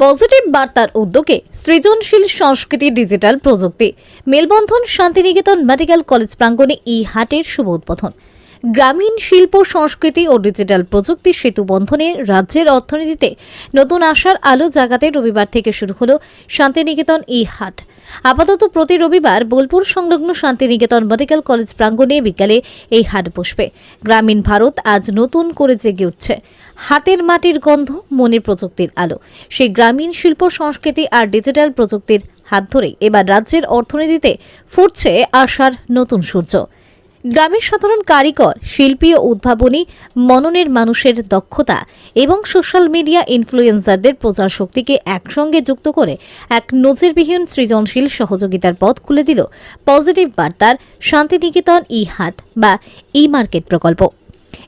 Positive বার্তার উদ্যোগে সৃজনশীল সংস্কৃতি ডিজিটাল প্রযুক্তি। মেলবন্ধন শান্তিনিকেতন মেডিকেল কলেজ প্রাঙ্গণে এই হাটের শুভ উদ্বোধন। গ্রামীণ শিল্প, সংস্কৃতি ও ডিজিটাল প্রযুক্তি সেতু বন্ধনে রাজ্যের অর্থনীতিতে নতুন আশার আলো জাগাতে রবিবার থেকে শুরু হলো শান্তিনিকেতন ই হাট। আপাতত প্রতি রবিবার বোলপুর সংলগ্ন শান্তিনিকেতন মেডিকেল কলেজ প্রাঙ্গণে বিকালে এই হাট বসবে। গ্রামীণ ভারত আজ নতুন করে জেগে উঠছে। হাতের মাটির গন্ধ, মনের প্রযুক্তির আলো। সেই গ্রামীণ শিল্প, সংস্কৃতি আর ডিজিটাল প্রযুক্তির হাত ধরেই এবার রাজ্যের অর্থনীতিতে ফুটছে আশার নতুন সূর্য। গ্রামের সাধারণ কারিগর, শিল্পী ও উদ্ভাবনী, মননের মানুষের দক্ষতা এবং সোশ্যাল মিডিয়া ইনফ্লুয়েন্সারদের প্রচার শক্তিকে একসঙ্গে যুক্ত করে এক নজিরবিহীন সৃজনশীল সহযোগিতার পথ খুলে দিল পজিটিভ বার্তার শান্তিনিকেতন ই হাট বা ই মার্কেট প্রকল্প।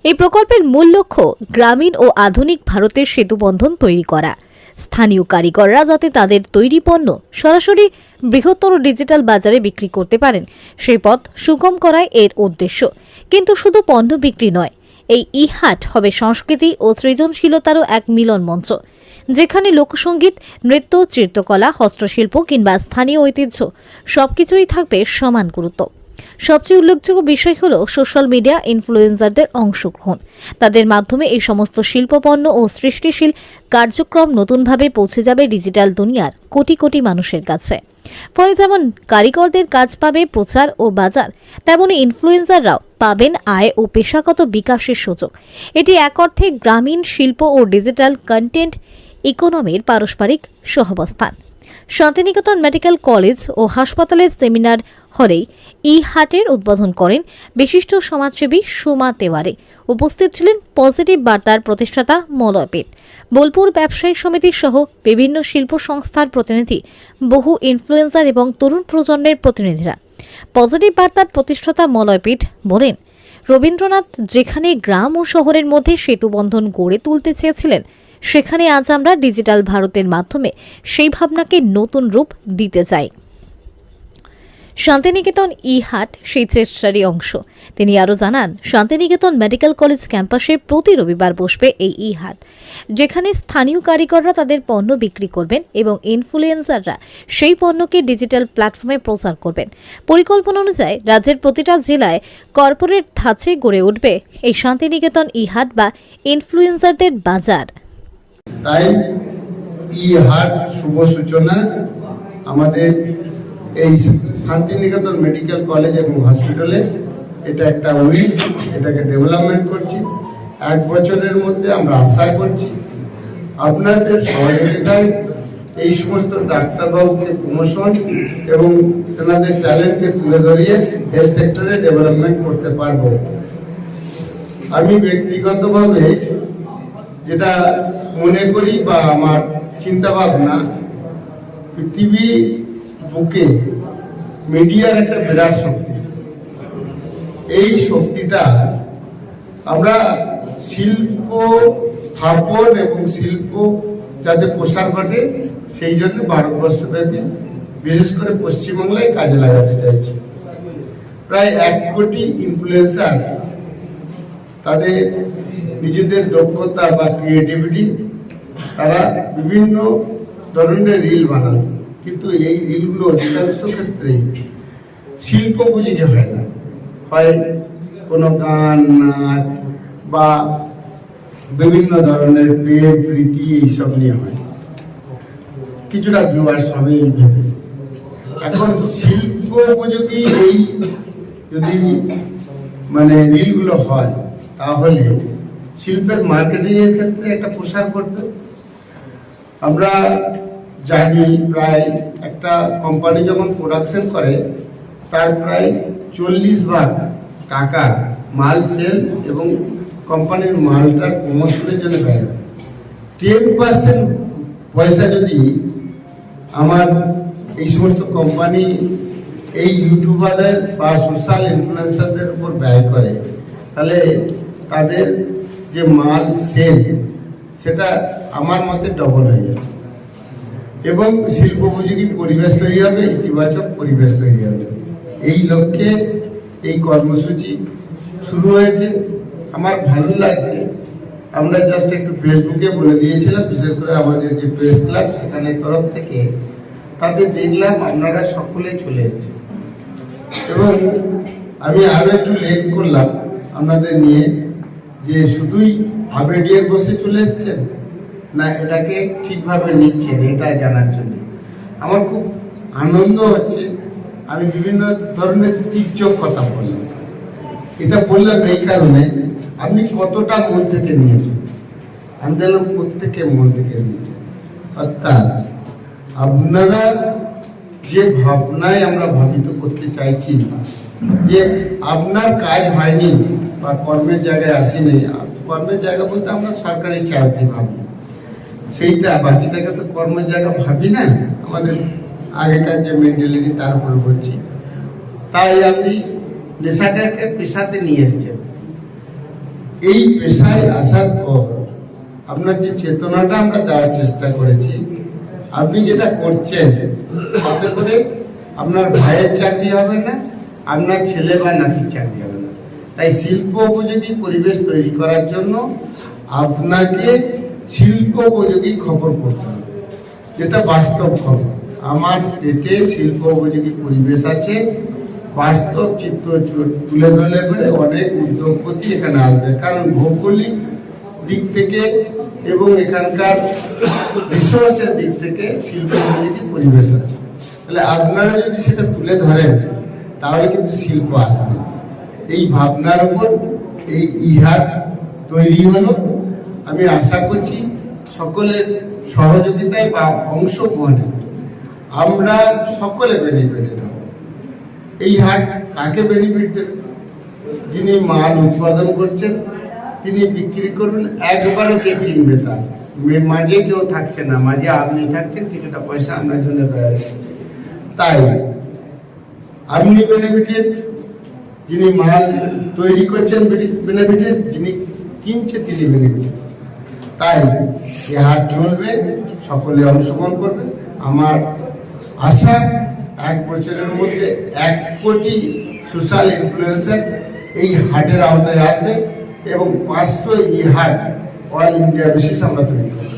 এই প্রকল্পের মূল লক্ষ্য গ্রামীণ ও আধুনিক ভারতের সেতুবন্ধন তৈরি করা। স্থানীয় কারিগররা যাতে তাদের তৈরি পণ্য সরাসরি বৃহত্তর ডিজিটাল বাজারে বিক্রি করতে পারেন। সেই পথ সুগম করাই এর উদ্দেশ্য। কিন্তু শুধু পণ্য বিক্রি নয়, এই ইহাট হবে সংস্কৃতি ও সৃজনশীলতারও এক মিলন মঞ্চ, যেখানে লোকসঙ্গীত নৃত্য, চিত্রকলা, হস্তশিল্প কিংবা স্থানীয় ঐতিহ্য সবকিছুই থাকবে সমান গুরুত্ব। সবচেয়ে উল্লেখযোগ্য বিষয় হল সোশ্যাল মিডিয়া ইনফ্লুয়েন্সারদের অংশগ্রহণ। তাদের মাধ্যমে এই সমস্ত শিল্পপণ্য ও সৃষ্টিশীল কার্যক্রম নতুনভাবে পৌঁছে যাবে ডিজিটাল দুনিয়ার কোটি কোটি মানুষের কাছে। ফলে যেমন কারিগরদের কাজ পাবে প্রচার ও বাজার তেমনই ইনফ্লুয়েন্সাররাও পাবেন আয় ও পেশাগত বিকাশের সুযোগ। এটি এক অর্থে গ্রামীণ শিল্প ও ডিজিটাল কন্টেন্ট ইকোনমির পারস্পরিক সহবস্থান। শান্তিনিকেতন মেডিকেল কলেজ ও হাসপাতালের সেমিনার হলেই ই হাটের উদ্বোধন করেন বিশিষ্ট সমাজসেবী সুমা তেওয়ারে। উপস্থিত ছিলেন পজিটিভ বার্তার প্রতিষ্ঠাতা মলয়পেট বোলপুর ব্যবসায়ী সমিতি সহ বিভিন্ন শিল্প সংস্থার প্রতিনিধি, বহু ইনফ্লুয়েন্সার এবং তরুণ প্রজন্মের প্রতিনিধিরা। পজিটিভ বার্তার প্রতিষ্ঠাতা মলয়পীঠ বলেন, রবীন্দ্রনাথ যেখানে গ্রাম ও শহরের মধ্যে সেতুবন্ধন গড়ে তুলতে চেয়েছিলেন, সেখানে আজ আমরা ডিজিটাল ভারতের মাধ্যমে সেই ভাবনাকে নতুন রূপ দিতে চাই। শান্তিনিকেতন ই হাট সেই চেষ্টারই অংশ। তিনি আরও জানান, শান্তিনিকেতন মেডিকেল কলেজ ক্যাম্পাসে প্রতি রবিবার বসবে এই ই হাট যেখানে স্থানীয় কারিগররা তাদের পণ্য বিক্রি করবেন এবং ইনফ্লুয়েন্সাররা সেই পণ্যকে ডিজিটাল প্ল্যাটফর্মে প্রচার করবেন। পরিকল্পনা অনুযায়ী রাজ্যের প্রতিটা জেলায় কর্পোরেট ধাঁচে গড়ে উঠবে এই শান্তিনিকেতন ই হাট বা ইনফ্লুয়েন্সারদের বাজার। তাই ই হাট শুভ সূচনা। আমাদের এই শান্তিনিকেতন মেডিকেল কলেজ এবং হসপিটালে এটা একটা উইক এটাকে ডেভেলপমেন্ট করছি। এক বছরের মধ্যে আমরা আশা করছি। আপনাদের সহযোগিতায় এই সমস্ত ডাক্তারবাবুকে প্রমোশন এবং তেনাদের ট্যালেন্টকে তুলে ধরিয়ে হেলথ সেক্টরে ডেভেলপমেন্ট করতে পারব। আমি ব্যক্তিগতভাবে যেটা মনে করি বা আমার চিন্তা ভাবনা পৃথিবী বুকে মিডিয়ার একটা বিরাট শক্তি। এই শক্তিটা আমরা শিল্প স্থাপন এবং শিল্প যাতে প্রসার ঘটে, সেই জন্য ভারতবর্ষব্যাপী বিশেষ করে পশ্চিমবাংলায় কাজে লাগাতে চাইছি। প্রায় এক কোটি ইনফ্লুয়েন্সার তাদের নিজেদের দক্ষতা বা ক্রিয়েটিভিটি তারা বিভিন্ন ধরনের রিল বানান কিন্তু এই রিলগুলো অধিকাংশ ক্ষেত্রে শিল্প উপযোগী হয় না। হয় কোনো গান, নাচ বা বিভিন্ন ধরনের প্রেম, প্রীতি এইসব নিয়ে হয়। কিছুটা ভিউয়ার্স হবে এই ভেবে। এখন শিল্প উপযোগী এই যদি মানে রিলগুলো হয়, তাহলে শিল্পের মার্কেটিং এর ক্ষেত্রে একটা প্রসার করবে আমরা জানি প্রায় একটা কোম্পানি যখন প্রোডাকশন করে, তার প্রায় চল্লিশ ভাগ টাকা মাল সেল এবং কোম্পানির মালটার প্রমোশনের জন্য ব্যয় হয়। টেন পার্সেন্ট পয়সা যদি আমার এই সমস্ত কোম্পানি এই ইউটিউবারদের বা সোশ্যাল ইনফ্লুয়েন্সারদের উপর ব্যয় করে, তাহলে তাদের যে মাল সেল সেটা আমার মতে ডবল হয়ে যাবে। এবং শিল্প উপযোগী পরিবেশ তৈরি হবে, ইতিবাচক পরিবেশ তৈরি হবে। এই লক্ষ্যে এই কর্মসূচি শুরু হয়েছে। আমার ভালো লাগছে। আমরা জাস্ট একটু ফেসবুকে বলে দিয়েছিলাম, বিশেষ করে আমাদের যে প্রেস ক্লাব সেখানে তরফ থেকে। তাদের দেখলাম আপনারা সকলে চলে এসেছেন। এবং আমি আরও একটু লেট করলাম আপনাদের নিয়ে যে শুধুই আবেগের বসে চলে এসেছেন? না, এটাকে ঠিকভাবে নিচ্ছেন এটা জানার জন্য। আমার খুব আনন্দ হচ্ছে, আমি বিভিন্ন ধরনের তীর্যক কথা বললাম। এটা বললাম এই কারণে, আপনি কতটা মন থেকে নিয়েছেন? আমি দেখলাম প্রত্যেকে মন থেকে নিয়েছেন অর্থাৎ, আপনারা যে ভাবনায় আমরা ভাবিত করতে চাইছি যে আপনার কাজ হয়নি বা কর্মের জায়গায় আসেনি, কর্মের জায়গা বলতে আমরা সরকারি চাকরি ভাবি। সেইটা বাকিটাকে তো কর্মের জায়গা ভাবি না। আমাদের আগেকার যে মেন্টালিটি তার উপর বলছি। তাই আপনি নেশাটাকে পেশাতে নিয়ে এসছেন এই পেশায় আসার পর আপনার যে চেতনাটা আমরা দেওয়ার চেষ্টা করেছি, আপনি যেটা করছেন, তাতে করে আপনার ভাইয়ের চাকরি হবে না, আপনার ছেলে বা নাতির চাকরি হবে না। তাই শিল্প উপযোগী পরিবেশ তৈরি করার জন্য আপনাকে শিল্প উপযোগী খবর করতে হবে। যেটা বাস্তব খবর। আমার স্টেটে শিল্প উপযোগী পরিবেশ আছে। বাস্তব চিত্র তুলে ধরলে পরে অনেক উদ্যোগপতি এখানে আসবে। কারণ ভৌগোলিক দিক থেকে এবং এখানকার রিসোর্সের দিক থেকে শিল্প উপযোগী পরিবেশ আছে। তাহলে আপনারা যদি সেটা তুলে ধরেন, তাহলে কিন্তু শিল্প আসবে। এই ভাবনার উপর এই ইহার তৈরি হলো। আমি আশা করছি সকলের সহযোগিতায় বা অংশগ্রহণে আমরা সকলে বেনিফিটেড হব। এই হাট কাকে বেনিফিট দেবে? যিনি মাল উৎপাদন করছেন, তিনি বিক্রি করবেন একবারে যে কিনবে তার মাঝে কেউ থাকছে না, মাঝে আপনি থাকছেন, কিছুটা পয়সা আপনার জন্য ব্যয় তাই আপনি বেনিফিটেড যিনি মাল তৈরি করছেন বেনিফিটেড যিনি কিনছে তিনি বেনিফিটেড তাই এ হাট চলবে সকলে অংশগ্রহণ করবে। আমার আশা, এক বছরের মধ্যে এক কোটি সোশ্যাল ইনফ্লুয়েন্সার এই হাটের আওতায় আসবে এবং পাঁচশো ই হাট অল ইন্ডিয়া বেসিস আমরা তৈরি করব।